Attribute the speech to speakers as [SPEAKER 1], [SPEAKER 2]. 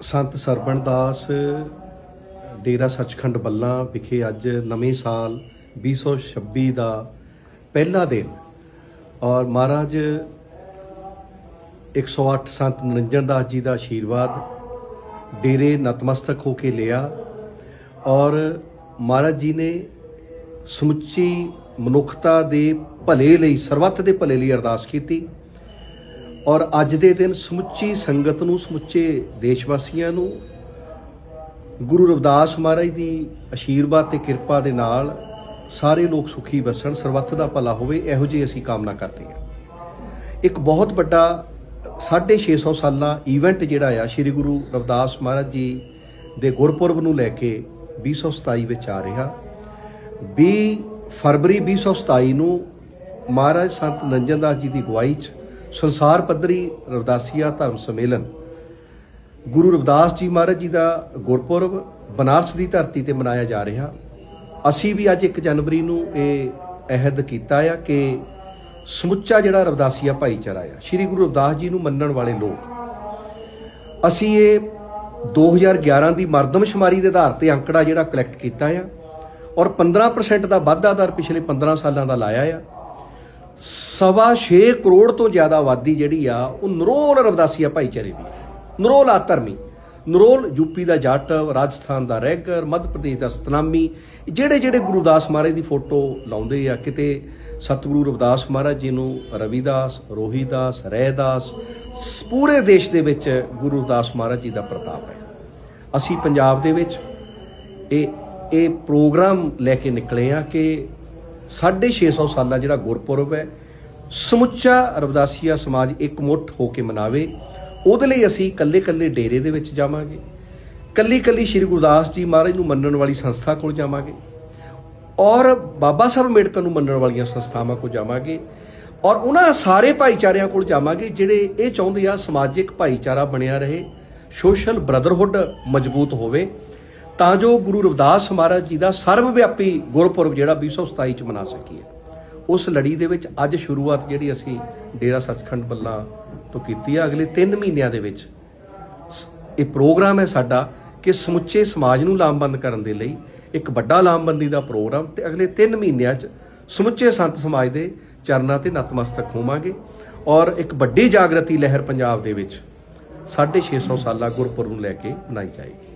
[SPEAKER 1] ਸੰਤ ਸਰਬਣ ਦਾਸ ਡੇਰਾ ਸੱਚਖੰਡ ਬੱਲਾ ਵਿਖੇ ਅੱਜ ਨਵੇਂ ਸਾਲ 2026 ਦਾ ਪਹਿਲਾ ਦਿਨ। ਔਰ ਮਹਾਰਾਜ 108 ਸੰਤ ਨਿਰੰਜਨ ਦਾਸ ਜੀ ਦਾ ਆਸ਼ੀਰਵਾਦ ਡੇਰੇ ਨਤਮਸਤਕ ਹੋ ਕੇ ਲਿਆ। ਔਰ ਮਹਾਰਾਜ ਜੀ ਨੇ ਸਮੁੱਚੀ ਮਨੁੱਖਤਾ ਦੇ ਭਲੇ ਲਈ, ਸਰਬੱਤ ਦੇ ਭਲੇ ਲਈ ਅਰਦਾਸ ਕੀਤੀ। ਔਰ ਅੱਜ ਦੇ ਦਿਨ ਸਮੁੱਚੀ ਸੰਗਤ ਨੂੰ, ਸਮੁੱਚੇ ਦੇਸ਼ ਵਾਸੀਆਂ ਨੂੰ ਗੁਰੂ ਰਵਿਦਾਸ ਮਹਾਰਾਜ ਦੀ ਆਸ਼ੀਰਵਾਦ ਤੇ ਕਿਰਪਾ ਦੇ ਨਾਲ ਸਾਰੇ ਲੋਕ ਸੁਖੀ ਵਸਣ, ਸਰਬੱਤ ਦਾ ਭਲਾ ਹੋਵੇ, ਇਹੋ ਜਿਹੀ ਅਸੀਂ ਕਾਮਨਾ ਕਰਦੇ ਹਾਂ। ਇੱਕ ਬਹੁਤ ਵੱਡਾ 650 ਸਾਲਾਂ ਈਵੈਂਟ ਜਿਹੜਾ ਆ, ਸ੍ਰੀ ਗੁਰੂ ਰਵਿਦਾਸ ਮਹਾਰਾਜ ਜੀ ਦੇ ਗੁਰਪੁਰਬ ਨੂੰ ਲੈ ਕੇ 2027 ਵਿੱਚ ਆ ਰਿਹਾ। 20 ਫਰਵਰੀ 2027 ਨੂੰ ਮਹਾਰਾਜ ਸੰਤ ਨੰਜਨ ਦਾਸ ਜੀ ਦੀ ਅਗਵਾਈ 'ਚ ਸੰਸਾਰ ਪੱਧਰੀ ਰਵਦਾਸੀਆ ਧਰਮ ਸੰਮੇਲਨ। ਗੁਰੂ ਰਵਿਦਾਸ ਜੀ ਮਹਾਰਾਜ ਜੀ ਦਾ ਗੁਰਪੁਰਬ ਬਨਾਰਸ ਦੀ ਧਰਤੀ ਤੇ ਮਨਾਇਆ ਜਾ ਰਿਹਾ। ਅਸੀਂ ਵੀ ਅੱਜ 1 ਜਨਵਰੀ ਨੂੰ ਇਹ ਅਹਿਦ ਕੀਤਾ ਆ ਕਿ ਸਮੁੱਚਾ ਜਿਹੜਾ ਰਵਦਾਸੀਆ ਭਾਈਚਾਰਾ ਆ, ਸ੍ਰੀ ਗੁਰੂ ਰਵਿਦਾਸ ਜੀ ਨੂੰ ਮੰਨਣ ਵਾਲੇ ਲੋਕ। ਅਸੀਂ ਇਹ 2011 ਦੀ ਮਰਦਮਸ਼ੁਮਾਰੀ ਦੇ ਆਧਾਰ ਤੇ ਅੰਕੜਾ ਜਿਹੜਾ ਕਲੈਕਟ ਕੀਤਾ ਆ ਔਰ 15% ਦਾ ਵਾਧਾ ਦਰ ਪਿਛਲੇ 15 ਸਾਲਾਂ ਦਾ ਲਾਇਆ ਆ। ਸਵਾ 6 ਕਰੋੜ ਤੋਂ ਜ਼ਿਆਦਾ ਆਬਾਦੀ ਜਿਹੜੀ ਆ, ਉਹ ਨਰੋਲ ਰਵਦਾਸੀਆ ਭਾਈਚਾਰੇ ਦੀ। ਨਰੋਲ ਆ ਧਰਮੀ। ਨਰੋਲ ਯੂਪੀ ਦਾ ਜਾਟਵ ਰਾਜਸਥਾਨ ਦਾ ਰੈਗਰ, ਮੱਧ ਪ੍ਰਦੇਸ਼ ਦਾ ਸਤਨਾਮੀ। ਜਿਹੜੇ ਜਿਹੜੇ ਗੁਰੂਦਾਸ ਮਹਾਰਾਜ ਦੀ ਫੋਟੋ ਲਾਉਂਦੇ ਆ, ਕਿਤੇ ਸਤਿਗੁਰੂ ਰਵਿਦਾਸ ਮਹਾਰਾਜ ਜੀ ਨੂੰ ਰਵਿਦਾਸ, ਰੋਹੀਦਾਸ ਰਹਿਦਾਸ ਸ- ਪੂਰੇ ਦੇਸ਼ ਦੇ ਵਿੱਚ ਗੁਰੂ ਰਵਿਦਾਸ ਮਹਾਰਾਜ ਜੀ ਦਾ ਪ੍ਰਤਾਪ ਹੈ। ਅਸੀਂ ਪੰਜਾਬ ਦੇ ਵਿੱਚ ਇਹ ਇਹ ਪ੍ਰੋਗਰਾਮ ਲੈ ਕੇ ਨਿਕਲੇ ਆ ਕਿ 650 ਸਾਲਾ ਜਿਹੜਾ ਗੁਰਪੁਰਬ ਹੈ, ਸਮੁੱਚਾ ਰਵਦਾਸੀਆ ਸਮਾਜ ਇਕਮੁੱਠ ਹੋ ਕੇ ਮਨਾਵੇ, ਉਹਦੇ ਲਈ ਅਸੀਂ ਕੱਲੇ-ਕੱਲੇ ਡੇਰੇ ਦੇ ਵਿੱਚ ਜਾਵਾਂਗੇ। ਕੱਲੀ-ਕੱਲੀ ਸ੍ਰੀ ਗੁਰਦਾਸ ਜੀ ਮਹਾਰਾਜ ਨੂੰ ਮੰਨਣ ਵਾਲੀ ਸੰਸਥਾ ਕੋਲ ਜਾਵਾਂਗੇ। ਔਰ ਬਾਬਾ ਸਾਹਿਬ ਅੰਬੇਡਕਰ ਨੂੰ ਮੰਨਣ ਵਾਲੀਆਂ ਸੰਸਥਾਵਾਂ ਕੋਲ ਜਾਵਾਂਗੇ। ਔਰ ਉਹਨਾਂ ਸਾਰੇ ਭਾਈਚਾਰਿਆਂ ਕੋਲ ਜਾਵਾਂਗੇ, ਜਿਹੜੇ ਇਹ ਚਾਹੁੰਦੇ ਆ ਸਮਾਜਿਕ ਭਾਈਚਾਰਾ ਬਣਿਆ ਰਹੇ, ਸੋਸ਼ਲ ਬ੍ਰਦਰਹੁੱਡ ਮਜ਼ਬੂਤ ਹੋਵੇ। ਤਾਂ ਜੋ ਗੁਰੂ ਰਵਿਦਾਸ ਮਹਾਰਾਜ ਜੀ ਦਾ ਸਰਵ ਵਿਆਪੀ ਗੁਰਪੁਰਬ ਜਿਹੜਾ 2027 ਚ ਮਨਾ ਸਕੀਏ। ਉਸ ਲੜੀ ਦੇ ਵਿੱਚ ਅੱਜ ਸ਼ੁਰੂਆਤ ਜਿਹੜੀ ਅਸੀਂ ਡੇਰਾ ਸੱਚਖੰਡ ਬੱਲਾ ਤੋਂ ਕੀਤੀ ਆ, ਅਗਲੇ 3 ਮਹੀਨਿਆਂ ਦੇ ਵਿੱਚ। ਸ- ਇਹ ਪ੍ਰੋਗਰਾਮ ਹੈ ਸਾਡਾ ਕਿ ਸਮੁੱਚੇ ਸਮਾਜ ਨੂੰ ਲਾਮਬੰਦ ਕਰਨ ਦੇ ਲਈ ਇੱਕ ਵੱਡਾ ਲਾਮਬੰਦੀ ਦਾ ਪ੍ਰੋਗਰਾਮ ਤੇ ਅਗਲੇ 3 ਮਹੀਨਿਆਂ 'ਚ ਸਮੁੱਚੇ ਸੰਤ ਸਮਾਜ ਦੇ ਚਰਨਾਂ ਤੇ ਨਤਮਸਤਕ ਹੋਵਾਂਗੇ ਔਰ ਇੱਕ ਵੱਡੀ ਜਾਗਰਤੀ ਲਹਿਰ ਪੰਜਾਬ ਦੇ ਵਿੱਚ 650 ਸਾਲਾ ਗੁਰਪੁਰਬ ਨੂੰ ਲੈ ਕੇ ਮਨਾਈ ਜਾਏਗੀ।